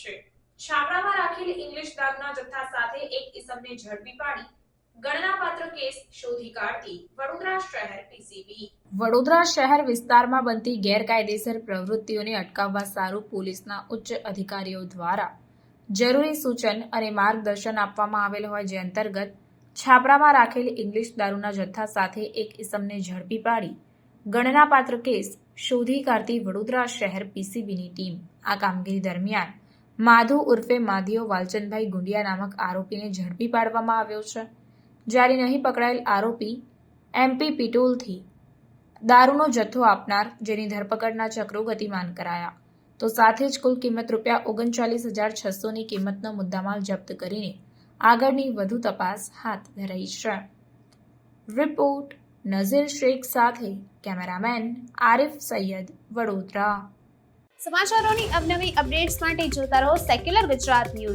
છે. છાપરામાં રાખેલ ઇંગ્લિશ દાગના જથ્થા સાથે એક ઇસમને ઝડપી પાડી ગણનાપાત્ર કેસ શોધી કાઢતી વડોદરા શહેર પીસીબી. વડોદરા શહેર વિસ્તારમાં બનતી ગેરકાયદેસર પ્રવૃત્તિઓને અટકાવવા સારું પોલીસના ઉચ્ચ અધિકારીઓ દ્વારા જરૂરી સૂચન અને માર્ગદર્શન આપવામાં આવેલ હોય જે અંતર્ગત છાપરામાં રાખેલ ઇંગ્લિશ દારૂના જથ્થા સાથે એક ઇસમને ઝડપી પાડી ગણનાપાત્ર કેસ શોધી કાઢતી વડોદરા શહેર પીસીબીની ટીમ. આ કામગીરી દરમિયાન માધુ ઉર્ફે માધીઓ વાલચંદભાઈ ગુંડિયા નામક આરોપીને ઝડપી પાડવામાં આવ્યો છે. જ્યારે નહીં પકડાયેલ આરોપી એમપી પિટોલથી દારૂનો જથ્થો આપનાર, જેની ધરપકડના ચક્રો ગતિમાન કરાયા, તો સાથે જ કુલ કિંમત રૂપિયા ઓગણચાલીસ હજાર છસોની કિંમતનો મુદ્દામાલ જપ્ત કરીને આગળની વધુ તપાસ હાથ ધરાઈ છે. રિપોર્ટ નઝીર શેખ સાથે કેમેરામેન આરિફ સૈયદ વડોદરા. સમાચારોની અવનવી અપડેટ્સ માટે જોતા રહો સેક્યુલર ગુજરાત ન્યૂઝ.